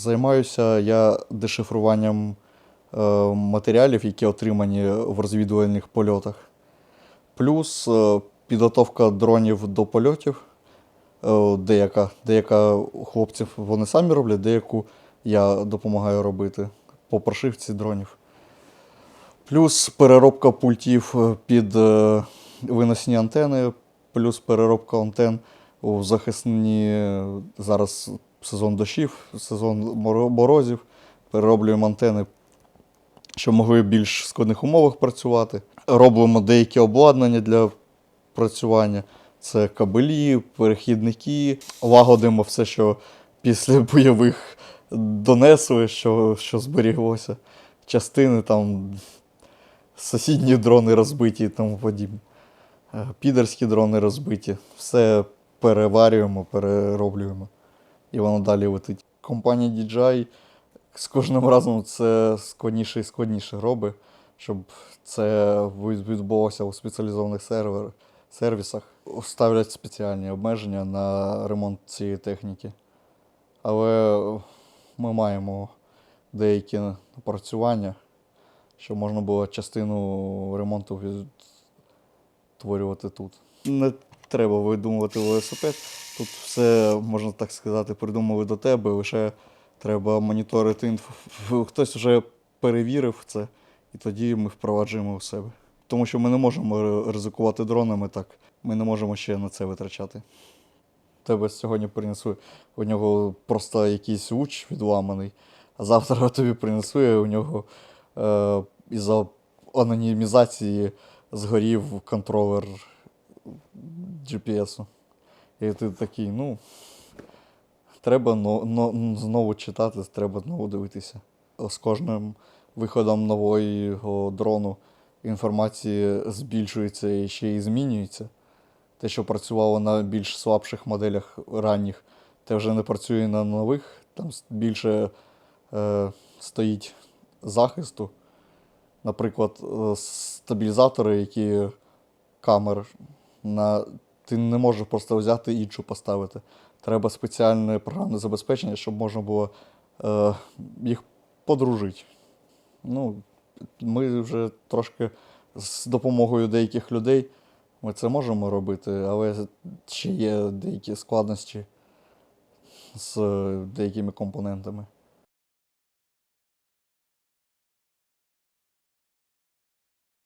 Займаюся я дешифруванням е, матеріалів, які отримані в розвідувальних польотах. Плюс е, підготовка дронів до польотів. Е, деяка, деяка хлопців вони самі роблять, деяку я допомагаю робити по прошивці дронів. Плюс переробка пультів під виносні антени, плюс переробка антен у захисні зараз сезон дощів, сезон морозів. Перероблюємо антени, щоб могли в більш складних умовах працювати. Робимо деякі обладнання для працювання. Це кабелі, перехідники, лагодимо все, що після бойових донесли, що, що зберіглося. Частини там сусідні дрони розбиті і тому подібне. Е, Підерські дрони розбиті. Все переварюємо, перероблюємо. І воно далі летить. Компанія DJI з кожним разом це складніше і складніше робить, щоб це від- відбулося у спеціалізованих сервер, сервісах. Ставлять спеціальні обмеження на ремонт цієї техніки. Але ми маємо деякі напрацювання, щоб можна було частину ремонту відтворювати тут. Не треба видумувати велосипед. Тут все, можна так сказати, придумали до тебе, лише треба моніторити інфу. Хтось вже перевірив це, і тоді ми впроваджуємо у себе. Тому що ми не можемо ризикувати дронами так. Ми не можемо ще на це витрачати. Тебе сьогодні принесу, у нього просто якийсь луч відламаний, а завтра тобі принесу, і у нього е, із-за анонімізації згорів контролер GPS. І ти такий, ну, треба но, но, знову читати, треба знову дивитися. З кожним виходом нового дрону інформація збільшується і ще й змінюється. Те, що працювало на більш слабших моделях ранніх, те вже не працює на нових, там більше е, стоїть захисту. Наприклад, е, стабілізатори, які камер, на... ти не можеш просто взяти іншу поставити. Треба спеціальне програмне забезпечення, щоб можна було е, їх подружити. Ну, ми вже трошки з допомогою деяких людей ми це можемо робити, але ще є деякі складності з е, деякими компонентами.